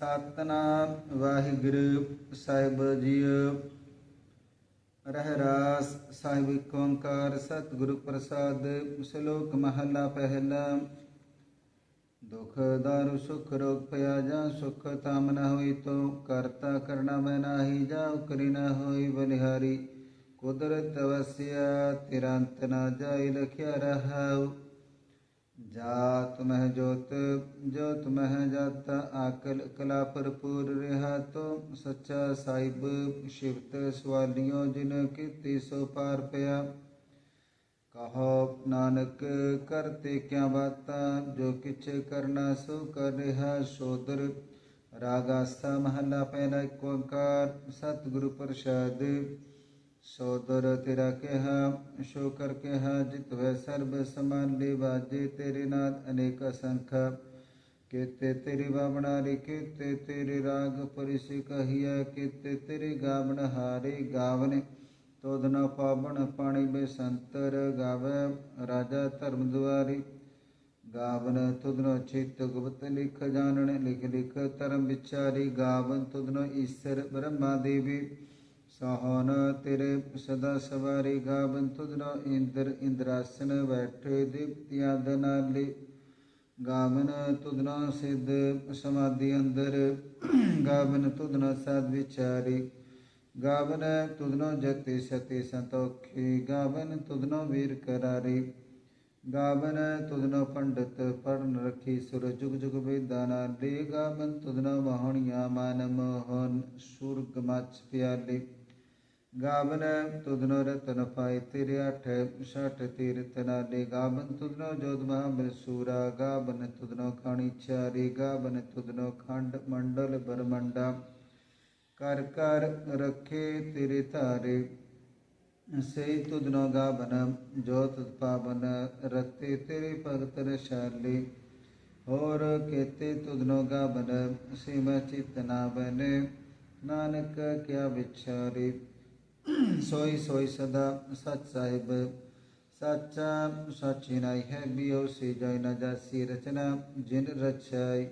ਸਤਨਾਮ ਵਾਹਿਗੁਰੂ ਸਾਹਿਬ JIO. ਰਹਿ ਰਾਸ ਸਾਹਿਬ ਓੰਕਾਰ ਸਤਿਗੁਰੂ ਪ੍ਰਸਾਦ, ਸ਼ਲੋਕ ਮਹਲਾ ਪਹਿਲਾ। ਦੁਖ, ਦਾਰੂ, ਸੁਖ, ਰੋਗ, ਪਿਆ ਜਾਂ ਸੁਖ, ਤਾਮ ਨ ਹੋਈ ਤੋ, ਕਰਤਾ ਕਰਣਾ ਮੈਂ ਨਾਹੀ ਜਾਉ ਕਰੀ ਨ ਹੋਈ ਬਲਿਹਾਰੀ। ਕੁਦਰਤ ਵਸਿਆ, ਤਿਰੰਤ ਨ ਜਾਈ, ਲਖਿਆ ਰਹਾਉ। जात मह जोत जोत मह जात आकल कला भरपूर रहा तो सच्चा साहिब, शिवत सवालियों, जिन की सो पार पया। कहो, नानक, करते क्या बात? जो किच करना सो कर रहा सोदर रागास्था महला पहला एक ओंकार, सतगुरु प्रसाद। ਸੋਦਰ ਤੇਰਾ ਕਿਹਾ ਸ਼ੋ ਕਰ ਕਿਹਾ ਜਿਤ ਵੈ ਸਰਬ ਸਮਾਨ ਦੇ ਬਾਜੇ ਤੇਰੇ ਨਾਦ ਅਨੇਕ ਅਸੰਖ। ਕੀਤੇ ਤੇਰੀ ਬਾਵਣਾਰੀ ਕੀਤੇ ਤੇਰੇ ਰਾਗ ਪਰਿਸਿ ਕਹੀਐ, ਕੀਤੇ ਤੇਰੀ ਗਾਵਣ ਹਾਰੇ ਗਾਵਨ। ਤੋਦ ਨ ਪਾਵਨ ਪਾਣੀ ਬੇਸੰਤਰ ਗਾਵੇ, ਰਾਜਾ ਧਰਮ ਦੁਆਰੀ। ਗਾਵਨ ਤੁਧਨੋ ਚਿਤ ਗੁਪਤ ਲਿਖ ਜਾਣਨ, ਲਿਖ ਲਿਖ ਧਰਮ ਵਿਚਾਰੀ। ਗਾਵਨ ਤੁਧਨੋ ਈਸ਼ਰ ਬ੍ਰਹਮਾ ਦੇਵੀ। ਸਹਨ ਤੇਰੇ ਸਦਾ ਸਵਾਰੀ ਗਾਵਨ ਤੁਧਨੋ ਇੰਦਰ ਇੰਦਰਾਸਨ ਬੈਠੇ ਦੀਪਤੀ ਆਦ ਨਾਲੀ। ਗਾਵਨ ਤੁਧਨੋ ਸਿੱਧ ਸਮਾਧੀ ਅੰਦਰ, ਗਾਵਨ ਤੁਧਨੋ ਸਦ ਵਿਚਾਰੀ। ਗਾਵਨ ਤੁਧਨੋ ਜਤੀ ਸਤੀ ਸੰਤੋਖੀ ਗਾਵਨ ਤੁਧਨੋ ਵੀਰ ਕਰਾਰੀ। ਗਾਵਨ ਤੁਧਨੋ ਪੰਡਤ ਪੜਨ ਰਖੀ ਸੁਰ ਜੁਗ ਜੁਗ ਵੇਦਾਂ ਨਾਲੇ। ਗਾਵਨ ਤੁਧਨੋ ਮੋਹਣੀਆਂ ਮਾਨ ਮੋਹਨ, ਸੁਰਗ ਮਚ ਪਿਆਲੇ ਗਾਵਨ ਤੁਧਨੋ ਰਤਨ ਪਾਏ ਤੇਰੇ ਅਠ ਛਟ ਤੀਰਤ ਨਾਲੇ ਗਾਵਨ ਤੁਧਨੋ ਜੋਤ ਮਹਾਬਲ ਸੂਰਾ, ਗਾਵਨ ਤੁਧਨੋ ਖਾਣੀ ਚਾਰੀ ਗਾਵਨ ਤੁਧਨੋ ਖੰਡ ਮੰਡਲ ਬਰਮੰਡਾ। ਕਰ ਕਰ ਰਖੇ ਤੇਰੇ ਧਾਰੇ, ਸੇ ਤੁਧਨੋ ਗਾਵਨ ਜੋਤ ਪਾਵਨ, ਰਤੇ ਤੇਰੇ ਭਗਤ ਰਸ਼ਾਲੇ। ਹੋਰ ਕੇਤੇ ਤੁਧਨੋ ਗਾਵਨ, ਸਿਮ ਚਿਤ ਨਾ ਬਨੇ ਨਾਨਕ ਕਿਆ ਵਿਚਾਰੇ। सोई सोई सदा सच साहिब। सच्चा सचिनाई है, बियो सी जय न जासी रचना, जिन रचाई।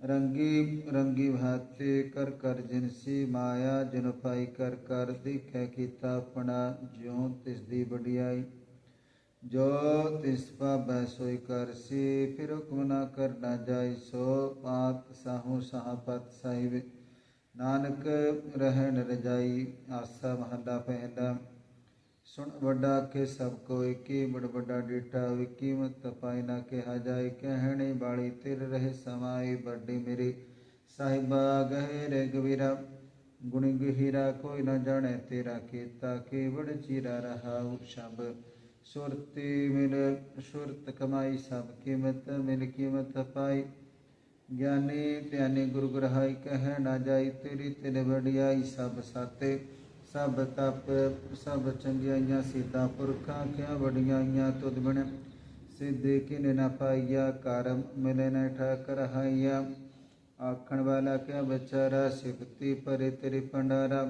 रंगी रंगी भाते कर कर जिनसी माया, जिन पाई कर कर दिख है कितापना ज्यो तिस दी बडियाई जो तिस्पा बहसोई कर सी, फिर हुक्म ना कर ना जाय सो पात साहू साहपत साहिब। ਨਾਨਕ ਰਹਿਣ ਰਜਾਈ ਆਸਾ ਮਹੱਲਾ ਪਹਿਲਾ। ਸੁਣ ਵੱਡਾ ਕੇ ਸਭ ਕੋ ਏਕੀ ਬੜ ਵੱਡਾ ਡੇਟਾ ਵਿਕੀ ਮਤ ਪਾਈ ਨਾ ਕਿਹਾ ਜਾਏ। ਕਹਿਣੇ ਬਾਲੀ ਤਿਰ ਰਹੇ ਸਮਾਈ ਵੱਡੀ ਮੇਰੀ ਸਾਹਿਬਾ ਗਹਿ ਰੇ ਗਵੀਰਾ ਗੁਣੀ ਗਹੀਰਾ ਕੋਈ ਨਾ ਜਾਣੇ ਤੇਰਾ ਕੀਤਾ ਕੇਵੜ ਚੀਰਾ ਰਹਾਉ ਸ਼ਬ। ਸੁਰਤੀ ਮਿਲ, ਸੁਰਤ ਕਮਾਈ ਸਭ ਕੀਮਤ, ਮਿਲ ਕੀਮਤ ਪਾਈ। ज्ञानी त्याने गुरु ग्रह कह ना जाय तेरी तेरे वडियाई सब साते सब तप सब चंगियाइयाँ सीता पुरखा क्या वडियाइयाँ तुद बने सिद्धि किने न पाइया कारम मिले न ठाकर हाइया आखण वाला क्या बचारा सिफती परे तेरी भंडारा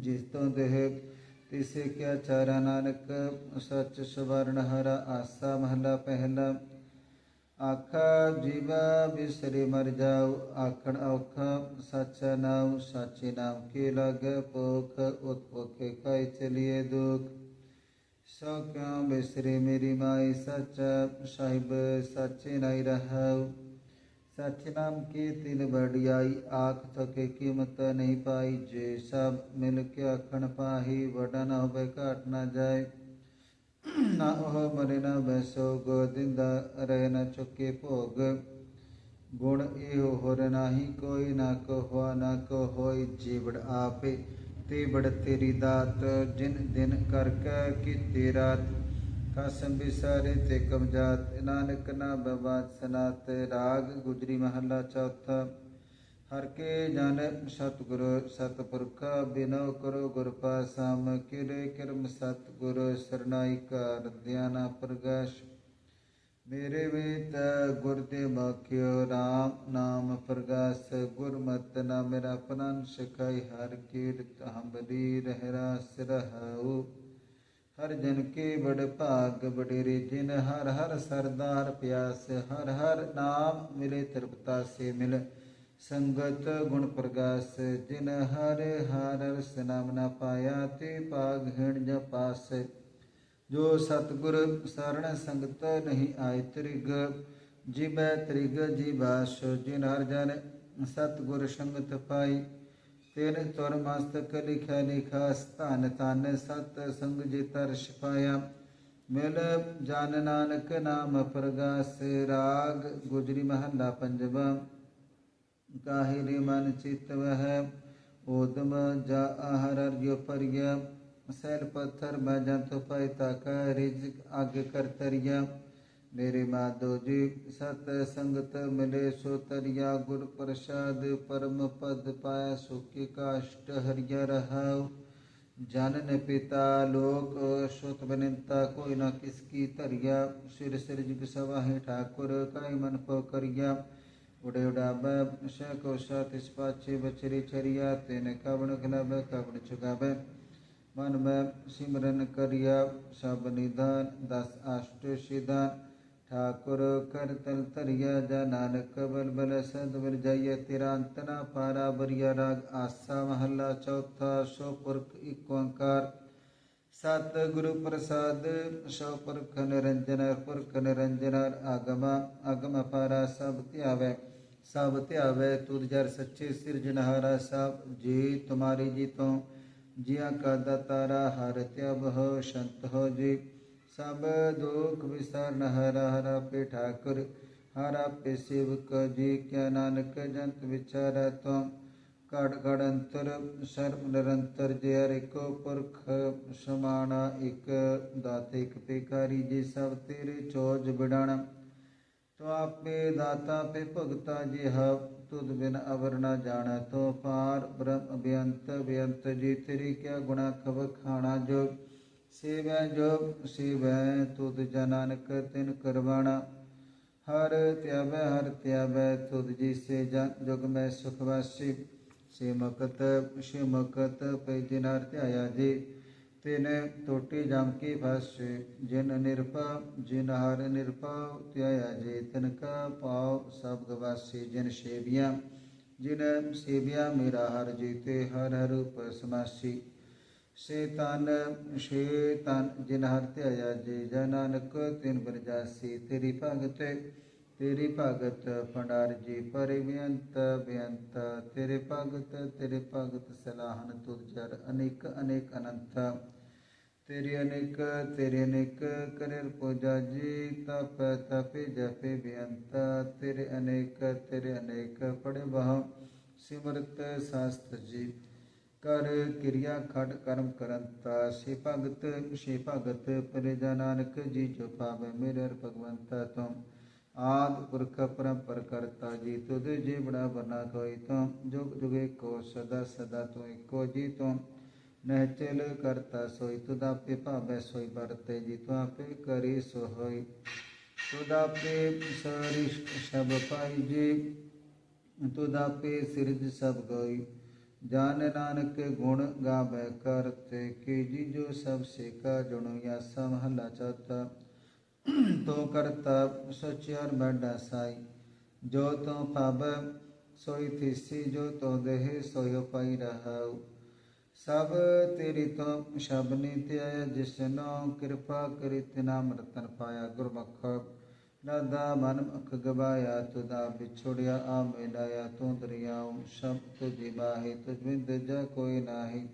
जिस तो देह तिसे क्या चारा नानक सच सवर्ण हरा आसा महला पहला अख जीव विश्री मर जाऊ आख औख सच नव सच नव के लग पोख उत्पोख कह दुख। सौ क्यों मेरी माई सच साहिब सच नई रह। सच नाम के तिल बड़ियाई आख थके कीमत नहीं पाई जे सब मिल के अखण पाही वडन हो घट न जाए ਨਾ ਉਹ ਮਰੇ ਨਾ ਬੈਸੋ ਗੋਦਿੰਦਾ ਰਹਿ ਨਾ ਚੁੱਕੇ ਭੋਗ। ਗੁਣ ਇਹੋ ਹੋਰ ਨਾਹੀ, ਕੋਈ ਨਾ ਕੋ ਹੋਆ ਨਾ ਕੋ ਹੋਈ ਜੀਵੜ ਆਪੇ। ਤੇ ਬੜ ਤੇਰੀ ਦਾਤ, ਜਿਨ ਦਿਨ ਕਰ ਕੈ ਕੀਤੀ ਕਸਮ ਬਿਸਾਰੇ ਤੇ ਕਮਜਾਤ ਨਾਨਕ ਨਾ ਬਵਾਦ ਸਨਾਤ। ਰਾਗ ਗੁਜਰੀ ਮਹੱਲਾ ਚੌਥਾ। हर के जन सतगुरु, सतपुरख बिनो करो गुरपा साम किरे किरम सतगुरु, सरनाई कर दयाना प्रकाश। मेरे वेत गुरदे मख्यो राम, नाम प्रकाश। गुरमत ना मेरा प्रण सिखाई, हर कीर्त हमारी रहरा सिरहऊ हर जन के बड़ भाग बडेरे, जिन हर हर सरदार प्यास, हर हर नाम मिले तृपता से मिले। ਸੰਗਤ ਗੁਣ ਪ੍ਰਗਾਸ, ਜਿਨ ਹਰ ਹਰ ਰਸ ਨਾਮ ਨਾ ਪਾਇਆ, ਤੇ ਪਾਗ ਹਿਣ ਜਪਾਸ ਜੋ ਸਤਗੁਰ ਸਰਣ ਸੰਗਤ ਨਹੀਂ ਆਇ ਤ੍ਰਿਗ, ਜਿਬੈ ਤ੍ਰਿਗ ਜੀਵਾਸ ਜਿਨ ਹਰ ਜਨ ਸਤਗੁਰ ਸੰਗਤ ਪਾਈ। ਤੇਨ ਤੁਰ ਮਸਤਕ ਲਿਖਿਆ ਲਿਖਾ ਸਥਾਨ ਤਨ ਸਤ ਸੰਗ ਜੇ ਤਰਸ਼ ਪਾਇਆ। ਮਿਲ ਜਨ ਨਾਨਕ ਨਾਮ ਪ੍ਰਗਾਸ, ਰਾਗ ਗੁਜਰੀ ਮਹੱਲਾ ਪੰਜਵਾ। मन चित्त वह उदम जा आहार्योपर्य सैल पत्थर भजंतु रिज करतरिया मेरे माधो जी सत संगत मिले सो तरिया गुर प्रसाद परम पद पाया सुख काष्ट हरिया रहा जानन पिता लोक सुत बनिता कोई न किसकी तरिया। सिर सिर जुग सवाही ठाकुर का मन पो करिया। उडयुडा श कोशा तिस्पाचे बछरी छरिया, तेन कावण खिलावे कावण चुकावे मन में सिमरन करिया, सब निधान, दस अष्ट सिधान। ठाकुर कर तल तरिया जा, नानक बल बल सद बल जाइय तिरांतना पारा बरिया राग, आसा महला चौथा सौपुरख इकोकार सत गुरु प्रसाद सौपुरख निरंजन, पुरख निरंजन आगमा, आगम पारा सब त्यावे। ਸਭ ਧਿਆਵੈ ਸਭ ਧਿਆਵੈ ਤੁਧ ਜਰ ਸੱਚੇ ਸਿਰਜਣਹਾਰਾ ਸਭ ਜੀ ਤੁਮਾਰੀ ਜੀ ਤੋਂ ਜਿਆ ਕਾ ਦਾਤਾਰਾ ਹਰ ਧਿਆਵ ਹੋ ਸ਼ੰਤ ਹੋ ਜੀ। ਸਭ ਦੁਖ ਵਿਸਰਨ ਹਰਾ ਹਰ ਆਪੇ ਠਾਕੁਰ, ਹਰ ਆਪੇ ਸੇਵਕ, ਜੀ ਕਿਆ ਨਾਨਕ ਜੰਤ ਵਿਚਾਰੈ ਤੋ। ਕੜ ਕੜ ਅੰਤਰ, ਸਰਬ ਨਿਰੰਤਰ, ਜੇ ਹਰ ਇੱਕੋ ਪੁਰਖ, ਸਮਾਣਾ ਇਕ, ਦਾਤੇ ਇੱਕ ਪੇਕਾਰੀ, ਜੀ ਸਭ ਤੇਰੇ ਚੋਜ ਬਿਡਾਣ ਤੋ ਆਪੇ ਦਾਤਾ ਪੇ ਭਗਤਾ ਜੀ ਹ ਤੁਧ ਬਿਨ ਅਵਰ ਨਾ ਜਾਣੈ, ਤੋ ਪਾਰ ਬ੍ਰਹਮ ਅਭਿਅੰਤ ਬੇਅੰਤ ਜੀ ਤੇਰੀ ਕਿਆ ਗੁਣਾ ਖਬ ਖਾਣਾ ਜੋ ਸੇਵੈ ਜੋ ਸੇਵੈ ਤੁਧ ਜਨਾਨਕ ਤਿਨ ਕਰਵਾਣਾ। ਹਰ ਧਿਆਵੈ ਹਰ ਧਿਆਵੈ ਤੁਧ ਜੀ ਸੇ ਜਨ ਮੈਂ ਸੁਖ ਵਾਸੀ। ਸੇ ਮਕਤ ਸੇ ਮਕਤ ਪੈ ਜਿਨਾਰ ਧਿਆਇਆ ਜੀ। ਤਿਨ ਟੋਟੀ ਜਮ ਕੀ ਫਾਸੇ, ਜਿਨ ਨਿਰਪਾ ਜਿਨ ਹਰ ਨਿਰਪਾ ਧਿਆਇਆ ਜੇ ਤਿਨ ਕਾ ਪਾਉ ਸਭ ਗਵਾਸੀ ਜਿਨ ਸੇਵਿਆ ਜਿਨ ਸੇਵਿਆ ਮੇਰਾ ਹਰ ਜੀਤੇ ਹਰ ਹਰ ਰੂਪ ਸਮਾਸੀ। ਸੇ ਤਨ ਸੇ ਤਨ, ਜਿਨ ਹਰ ਧਿਆਇਆ ਜੇ ਜਨਾਨਕ ਤਿਨ ਬਰਜਾਸੀ ਤੇਰੀ ਭਗਤ ਤੇਰੀ ਭਗਤ ਭੰਡਾਰ ਜੀ ਪਰਿਵਿਅੰਤ ਬੇਅੰਤ ਤੇਰੇ ਭਗਤ ਤੇਰੇ ਭਗਤ ਸਲਾਹਨ ਤੁਧ ਅਨੇਕ ਅਨੇਕ ਅਨੰਤ। तेरी अनेक तेरी अनेक करे पूजा जी तप, तपे जपे बेअंत। तेरे अनेक तेरे अनेक पढ़े बह सिमरत शास्त्र जी, कर क्रिया खट कर्म करंता। श्री भगत श्री भगत परिजा नानक जी, जो पावे मेरे भगवंता तुम। आदि पुरख परम पर करता जी तुद जी बड़ा बना कोई तुम। जुग जुगे को सदा सदा तो एको जी तुम। નહેચેલ सोई સોય તુદાપે પાબે સોય બરતે જીતવાપે કરી સોય તુદાપે સરિષ્ઠ સબ પાઈજે તુદાપે सिरज सब गई। जान नानक गुण गावे करते के जी जो सब सेका जुणु या समहला चौथा। तो करता सोचियर बड़ा साई। जो तो पाब सोई थिसी, जो तो देहे सोयो पाई रहाऊ। ਸਭ ਤੇਰੀ ਤੋਂ ਸ਼ਬਨੀ ਤੇ ਆਇਆ ਜਿਸਨੋ ਕਿਰਪਾ ਕਰੀ ਤਿਨਾ ਮਰਤਨ ਪਾਇਆ ਗੁਰਮੁਖ। ਨਦਾ ਮਨ ਮੁਖ ਗਵਾਇਆ ਤੁਦਾ ਵਿਛੋੜਿਆ ਆ ਮਿਲਾਇਆ ਤੂੰ ਦਰਿਆਉ ਸਭ ਤੁਝੀ ਬਾਹੇ, ਤੁਝ ਬਿੰਦ ਜਾ ਕੋਈ ਨਾਹੀ।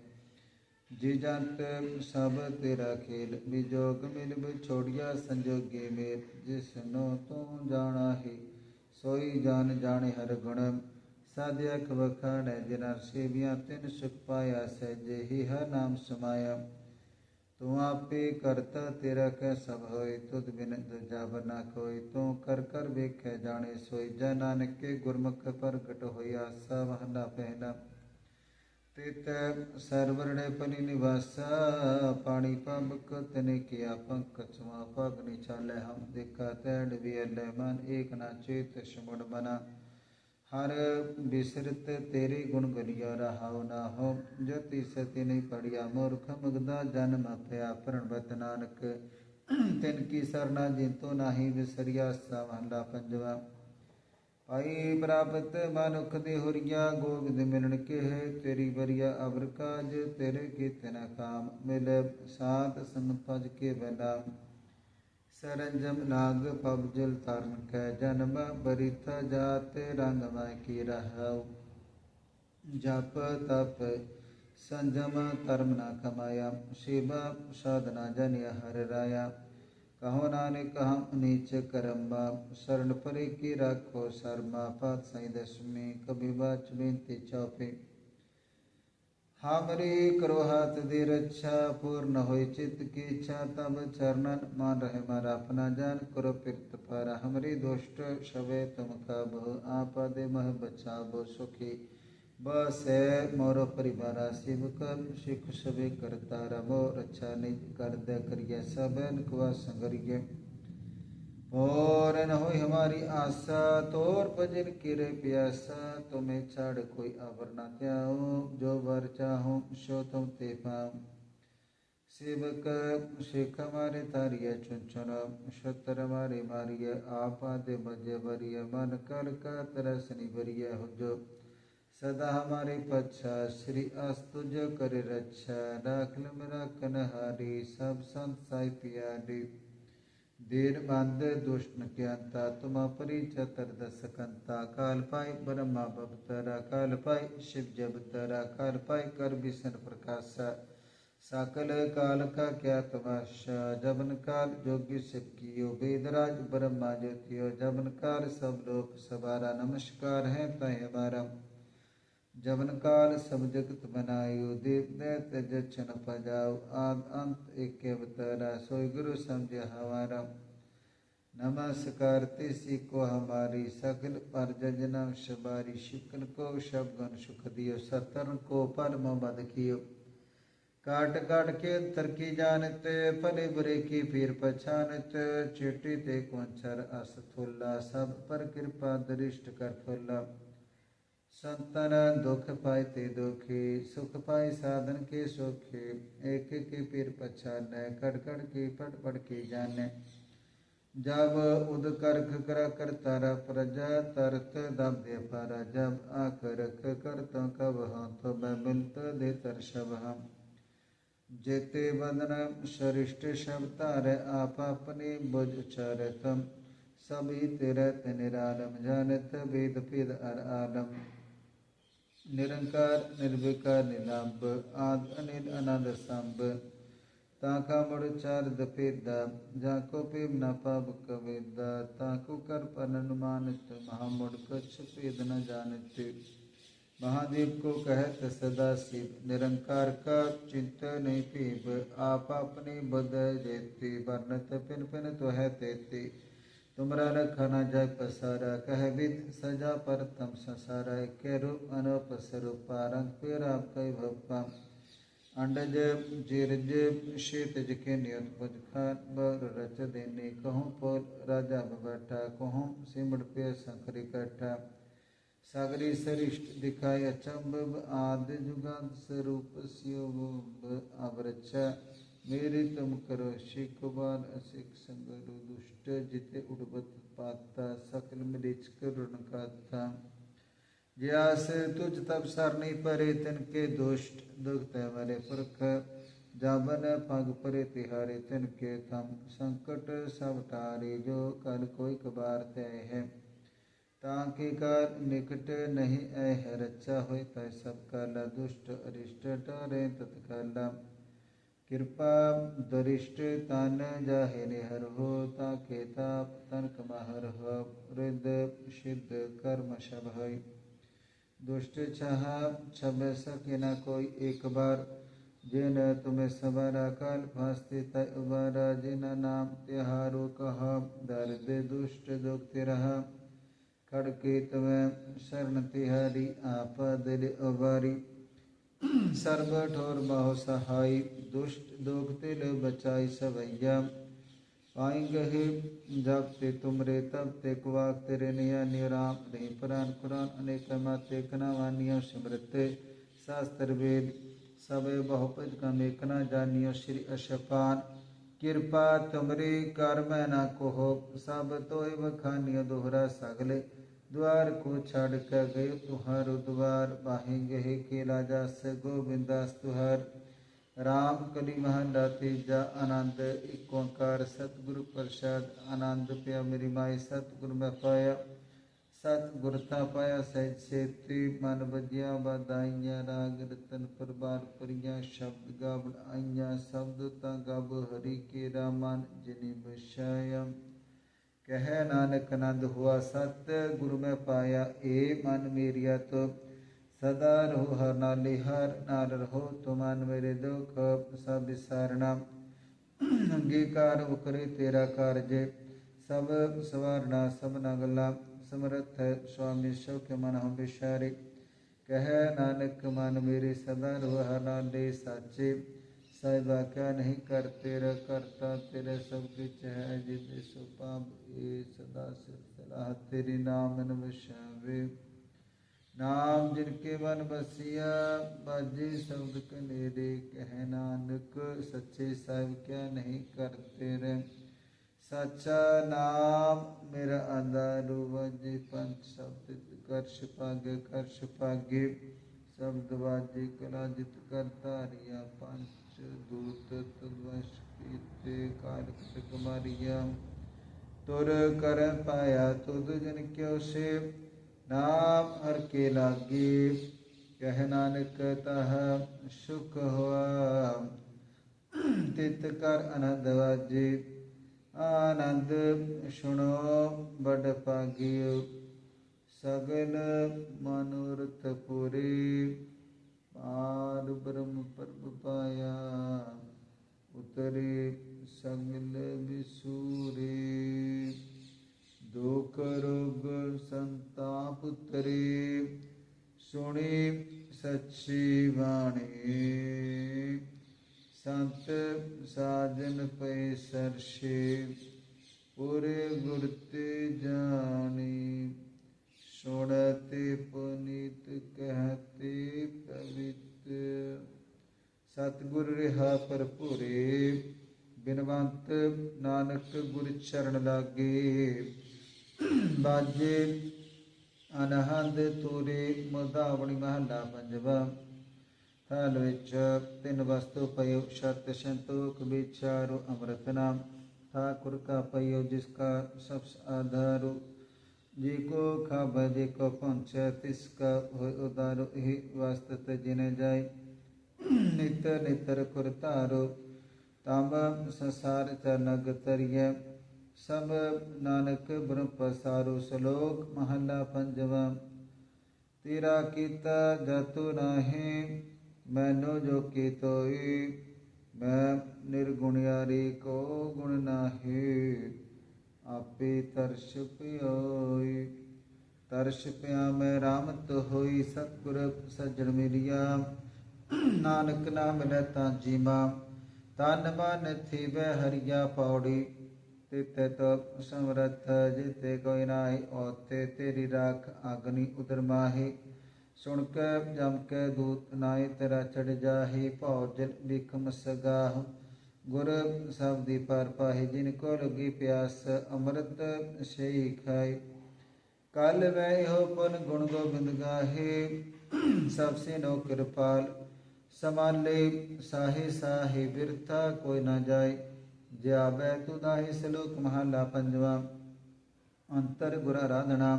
ਜੀ ਜੰਤ ਸਭ ਤੇਰਾ ਖੇਲ ਵਿਜੋਗ ਮਿਲ ਵਿਛੋੜਿਆ ਸੰਜੋਗੇ ਮੇਰ ਜਿਸਨੋ ਤੂੰ ਜਾਣਾ ਹੀ ਸੋਈ ਜਾਣ ਜਾਣੇ ਹਰ ਗੁਣ ਸਾਧਿਆ ਖਵਖਾਣੈ ਜਿਨਾ ਸੇਵੀਆਂ ਤਿਨ ਸੁਖ ਪਾਇਆ ਸਹਿਜੇ ਹੀ ਹਰ ਨਾਮ ਸਮਾਇਆ। ਤੂੰ ਆਪੇ ਕਰਤਾ ਤੇਰਾ ਕੈ ਸਭ ਹੋਏ, ਤੁਧ ਬਿਨ ਦੂਜਾ ਬਨਾ ਕੋਈ ਤੂੰ ਕਰ ਕਰ ਵੇਖੈ ਜਾਣੇ ਸੋਈ ਜਨ ਨਾਨਕ ਕੇ ਗੁਰਮੁਖ ਪ੍ਰਗਟ ਹੋਇਆ ਸਾ ਮਹਲਾ ਪਹਿਲਾ। ਤਿਤ ਸਰਵਰਣੇ ਪਨੀ ਨਿਵਾਸਾ, ਪਾਣੀ ਪੰਬਕ ਤਨੇ ਕੀਆ ਪੰਕ ਚਵਾ ਪਗਨੀ ਚਾਲੇ ਹਮ ਦੇਖਾ ਤੈੜ ਵੀ ਅਲੇ ਮਨ ਏਕ ਨਾ ਚੇਤ ਸਮੜ ਬਨਾ ਹਰ ਬਿਸਰਤ ਤੇਰੇ ਗੁਣ ਗਲਿਆ ਰਹਾਉ ਨਾ ਹੋ ਜਤੀ ਸਤੀ ਨਹੀਂ ਪੜਿਆ ਮੂਰਖ, ਮਗਦਾ ਜਨਮ ਪਿਆ ਪ੍ਰਣਵਤ ਨਾਨਕ। ਤਿਨ ਕੀ ਸਰਨਾ ਜਿੰਤੋ ਨਾਹੀ ਵਿਸਰਿਆ ਸਾ ਮਹਲਾ ਪੰਜਵਾ। ਪਾਈ ਪ੍ਰਾਪਤ ਮਨੁਖ ਦੇ ਹੁਰੀਆ, ਗੋਬਿੰਦ ਮਿਲਣ ਕੇ ਤੇਰੀ ਬਰੀਆ ਅਬਰ ਕਾਜ, ਤੇਰੇ ਕੀਤੇ ਨ ਕਾਮ। ਮਿਲ ਸਾਤ सरंजम लाग पब जल तरण कै जन्म बरित जात रंग में की रह जप तप संजम धर्म न कमाया शिव साधना जन हर राया कहो नानक हम नीच करम्बा शरण परे की रखो शर्मा पात सही दशमी कभी बाच बिनती चौपी हमरे करो हाथ दे रक्षा अच्छा, पूर्ण हो चित्त की इच्छा, तब चरणन मान रहे मारा। अपना जान करो पित पर। हमरे दुष्ट शवे तुम का बहु, आपा दे मह बचा बो सुखी। बस है मोर परिवार शिव कर, सिख सभी करता रमो रक्षा नहीं कर दे करिए सबन कुआ संगरिये। और न हो हमारी आशा तोर भजन किरे प्यासा। तुम्हें छाड़ कोई अवर न त्याओ जो वर चाहो सो तुम ते पाओ सेवक, शेख हमारे तारिय चुन चुन। शत्र हमारे मारिय, आपा दे मज़े वरिय मन कर का तरसनी वरिय हो जो सदा हमारे पच्छा श्री अस्तुज कर रक्षा। राख मेरा कनहारी, सब संत साई पियारी ਦੇਰਬੰਦ ਦੁਸ਼ਟ ਕਿਆਤਾ, ਤੁਮਾ ਪਰਿਚਾ ਤਰਦਸਕੰਤਾ ਕਾਲ ਪਾਈ ਬ੍ਰਹਮਾ ਬਵਤਰਾ, ਕਾਲ ਪਾਈ ਸ਼ਿਵ ਜਬਤਰਾ ਕਾਲ ਪਾਈ ਕਰ ਬਿਸਨ ਪ੍ਰਕਾਸ਼। ਸਕਲ ਕਾਲ ਕਾ ਕਿਆ ਤਮਾਸ਼ ਜਬਨ ਕਾਲ ਜੋਗੀ ਸਿਵ ਕੀਓ। ਬੇਦਰਾਜ ਬ੍ਰਹਮਾ ਜੋਤਿਓ ਜਬਨ ਕਾਲ ਸਭ ਲੋਕ ਸਵਾਰਾ। ਨਮਸਕਾਰ ਹੈ ਤੈ ਹਮਾਰਾ जबन काल सब जगत बनायो देव दैत जक्षण पजाओ आद अंत एक अवतारा सोई गुरु समझ हमारा नमस्कार तिसी को हमारी सकल पर जजना शबारी शिकन को शबगन सुख दियो सतन को परम मद कियो काट काट के अंतर की जानत फले बुरे की फिर पछानत चिटी ते कुंचर असथुल्ला सब पर कृपा दरिष्ट कर फुल्ला संतन दुख पाए ते दुखी, सुख पाए साधन के सुखे। एक के पीर पछान कड़ कड़ के पट पट के जाने। जब उद करख कर कर तारा प्रजा, तरत दब दे पारा। जब आकरख कर तो कब हाँ तो मैं मिलत दे तर शब हम जेते बदन सरिष्ट शब तार, आप अपने बुझ चरतम सभी तिरत निरालम, जानत वेद पिद अर आलम। निरंकार, निर्विकार, निलंब, आद अनिल अनंद संभ ताका मुड़, चार दपेदा जाको पेम न पाप, कवेदा। ताको कर, पर, अनुमानित। महामुड़ कच्छ पेद न जानत। महादेव को कहत, सदा शिव निरंकार का चिंत नहीं पीब। आप अपने बद जेते वर्णत पिन पिन तो है तेते। तुमरा रखा न जाय पसारा, कह विद सजा पर तम संसारा के रूप अनूप स्वरूप पारंग पेर कई भप्पा अंडज, जीरज शीतज के नियत पुज खान, बर रच देने, कहूँ पोल राजा बैठा कहूँ सिमड़ पे शंकर इकट्ठा सागरी सरिष्ट दिखाई अचंब आदि जुगांत स्वरूप स्योब अवरक्षा मेरी तुम करो शिकबान असिक संगरु दुष्ट जिते उड़बत पाता, सकल मरीच करुण काता। ज्यास तुझ तब सरनी परे, तिन के दुष्ट दुख मरे पुरख। जाबन पग परे तिहारे तिन के थम संकट सब टारे, जो कल कोई कबार तय है। ताकि कर निकट नहीं ऐह रक्षा हो तय सब काला। दुष्ट अरिष्ट टरे तत्काला। कृपा दरिष्ट तन जाहे निहर हो, ताके ताप तनक महर हो रिद सिद्ध कर्म शब है। दुष्ट छह छब सके न कोई एक बार, जिन तुम्हें सवारा काल फास्ते तय उबारा जिन नाम तिहारो कहा, दर्द दुष्ट दुख तिरहा खड़के तुम्हें शरण तिहारी, आप दिल उबारी सर्व ठोर बहु सहाय दुष्ट दुख तिल बचाई सवैया। पाएँगे जब ते तुमरे, तब ते कुवाक तेरे निया निराम। नहीं पुराण कुरान अनेक माते कना वानियो सिमरते। शास्त्र वेद, सबे बहुपज का मेकना जानियो श्री अशपान। कृपा तुमरे कर मैं ना कोहो, सब तो बखानियो दोहरा सगले। द्वार को छाड़ कर गए तुहर द्वार बाहे गहे के राजा से गोविंद तुहर। राम कली डाते जा आनंद इकोकार सतगुरु प्रसाद, आनंद पिया मेरी माई। सतगुरु में पाया, सतगुरु ता पाया सह छेती मन बजिया बधाइया, राग रतन परबार परिया। शब्द गावण आइया, शब्द ता गाव हरि के रामान जिने बसाया ਕਹਿ ਨਾਨਕ ਆਨੰਦ ਹੁਆ ਸਤ, ਗੁਰੂ ਮੈਂ ਪਾਇਆ ਏ ਮਨ ਮੇਰੀਆ ਤੋ ਸਦਾ ਰਹੋ ਹਰ ਨਾਲੇ, ਹਰ ਨਾਲ ਰਹੋ ਤੁ ਮੇਰੇ ਦੁਖ, ਸਭ ਵਿਸਾਰਣਾ ਅੰਗੀਕਾਰ ਉਕਰੇ ਤੇਰਾ ਕਾਰਜੇ, ਸਭ ਸਵਾਰਨਾ ਸਭਨਾ ਗੱਲਾਂ। ਸਮਰਥ ਸੁਆਮੀ ਸਭ ਕੇ ਮਨ ਹਮ ਵਿਸ਼ਾਰੇ ਕਹਿ ਨਾਨਕ ਮਨ ਮੇਰੇ, ਸਦਾ ਰਹੋ ਹਰ ਨਾਲੇ, ਸਾਚੇ। साहिबा क्या नहीं कर? तेरा करता तेरे सब कुछ है जिद सुपाब ए सदा सिर्फ़ सलाह। तेरी नाम नवे नाम जिनके मन बसिया, बाजी शब्द कनेरे कह, नानक, सच्चे साहिब क्या नहीं कर तेरे? सच्चा नाम मेरा आधार बाजी पंच शब्द कर छपागे कर छपागे। शब्द बाजी कला जित कर तारिया पंच दूतद्वस्ते कारक कुमारिया तुर कर पाया तुद जन क्यों से नाम हर के लागे। कह नानक तह सुख हुआ। तित कर आनंद वाजे, आनंद सुनो बड पागियो सगन मनोरथ पूरी। ਬੜ ਬ੍ਰਹਮ ਪਰਬ ਪਾਇਆ। ਉਤਰੇ ਸਗਲ ਵਿਸੂਰੇ, ਦੁਖ ਰੋਗ ਸੰਤਾਪ ਉਤਰੇ। ਸੁਣੀ ਸੱਚੀ ਬਾਣੀ ਸੰਤ ਸਾਜਨ ਪਏ ਸਰਸ਼ੇ, ਪੂਰੇ ਗੁਰ ਤੇ ਜਾਣੀ। ਸੁਣਤੇ ਪੁਨੀਤ ਕਹਤੇ ਪਵਿੱਤ। ਸਤਗੁਰ ਰਿਹਾ ਭਰਪੂਰੇ, ਬਿਨਵੰਤ ਨਾਨਕ ਗੁਰ ਚਰਨ ਲਾਗੇ। ਬਾਜੇ ਅਨਹੰਦ ਤੂਰੇ, ਮਧਾਵਣੀ ਮਹਲਾ ਪੰਜਵਾ। ਥਲ ਵਿੱਚ ਤਿੰਨ ਵਸਤੂ ਪਇਓ ਸ਼ਤ ਸੰਤੋਖ ਵਿਚਾਰੋ ਅੰਮ੍ਰਿਤ ਨਾਮ। ਠਾਕੁਰ ਕਾ ਪਇਓ ਜਿਸ ਕਾ ਸਭ ਆਧਾਰੂ ਜੇ ਕੋ ਖਾਬ ਜੇ ਕੋ ਪਹੁੰਚੈ, ਤਿਸ ਕਾ ਹੋਇ ਉਦਾਰੋ ਇਹ ਵਾਸਤਤ ਜਿਨੇ ਜਾਏ। ਨਿਤ ਨਿਤਰ ਕੁਰ ਧਾਰੋ ਤਮ ਸੰਸਾਰ ਚ ਨਗ ਤਰੀਐ। ਸਭ ਨਾਨਕ ਬ੍ਰਹਮ ਪਸਾਰੋ, ਸ਼ਲੋਕ ਮਹਲਾ ਪੰਜਵਾ। ਤੇਰਾ ਕੀਤਾ ਜਤੁ ਨਾਹੀ, ਮੈਨੂੰ ਜੋ ਕੀਤੋਈ ਮੈਂ ਨਿਰਗੁਣਿਆਰੀ ਕੋ ਗੁਣ ਨਾਹੀ। ਆਪੇ ਤਰਸ ਪਿਓਈ ਤਰਸ ਪਿਆ ਮੈਂ ਰਾਮਤ ਹੋਈ ਸਤਿਗੁਰ ਸੱਜਣ ਮਿਲਿਆ। ਨਾਨਕ ਨਾਮ ਮਿਲੈ ਤਾਂ ਜੀਵਾ ਤਨ ਮਨ ਥੀਵੈ ਹਰੀਆ ਪੌੜੀ। ਤਿਤੈ ਤੋ ਸਮਰਥ ਜਿਤੇ ਕੋਈ ਨਾਹੀ ਓਤੇ ਤੇਰੀ ਰਾਖ ਅਗਨੀ ਉਦਰ ਮਾਹੀ। ਸੁਣ ਕੇ ਜਮ ਕੇ ਦੂਤ ਨਾਏ ਤੇਰਾ ਚੜ ਜਾਹੀ ਭੌਜਲ ਵਿਖਮ ਸਗਾਹ। गुर शब्दी पर पाही जिनको लगी प्यास अमृत से खाए कल वै हो पुन गुण गोबिंद गाहे सबसे नो कृपाल समाले साहे साहे बिरथा कोई ना जाए ज्या वै तू दाहे श्लोक महला पंजवा अंतर गुर आराधना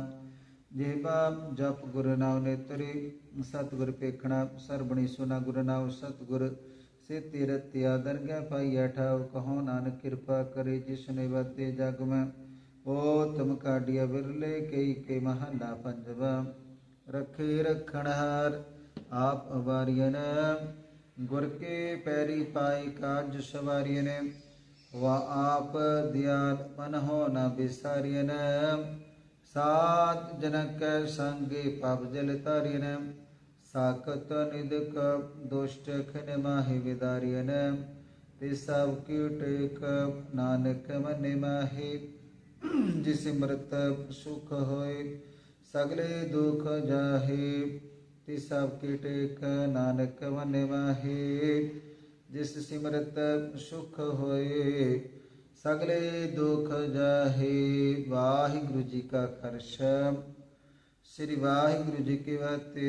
जेबा जप गुरु नाव नेतरी सतगुर पेखना सरबणी सुना गुरु नाव सतगुर ਸੇ ਤੀਰਤਿਆ ਦਰਗਹਿ ਪਾਈਆ ਠਾਉ, ਕਹੋ ਨਾਨਕ ਕਿਰਪਾ ਕਰੇ ਜਿਸ ਨੇ ਜਗ ਮੈਂ। ਓ ਤੁਮ ਕਾਢਿਆ ਵਿਰਲੇ ਕਈ ਕੇ ਮਹਲਾ ਪੰਜਵਾ। ਰਖੇ ਰਖਣ ਆਪ ਅਵਾਰੀਨ ਗੁਰ ਕੇ ਪੈਰੀ ਪਾਈ ਕਾਜ ਸਵਾਰੀਨ ਵਾ ਆਪ ਦਿਆਲ ਮਨ ਹੋ ਨਾ ਬਿਸਾਰੀਨ ਸਾਤ ਜਨਕ ਸੰਗੇ ਪਬ ਜਲ ਤਾਰੀਨ സാക്കത്തനിതുക്ക ദുഷ്ടഖനമാഹി വിദാര്യന് തിസാവ്ക്യൂട്ടേക്ക നാനക്കമന്നിമാഹി जिसिमृत सुख होय, सगले दुख जाहे। तिसाब कीटेक नानक मन माहे। जिस सिमरत सुख होय, सगले दुख जाहे। वाहिगुरु जी का खर्ष श्री वाहिगुरु जी के वाते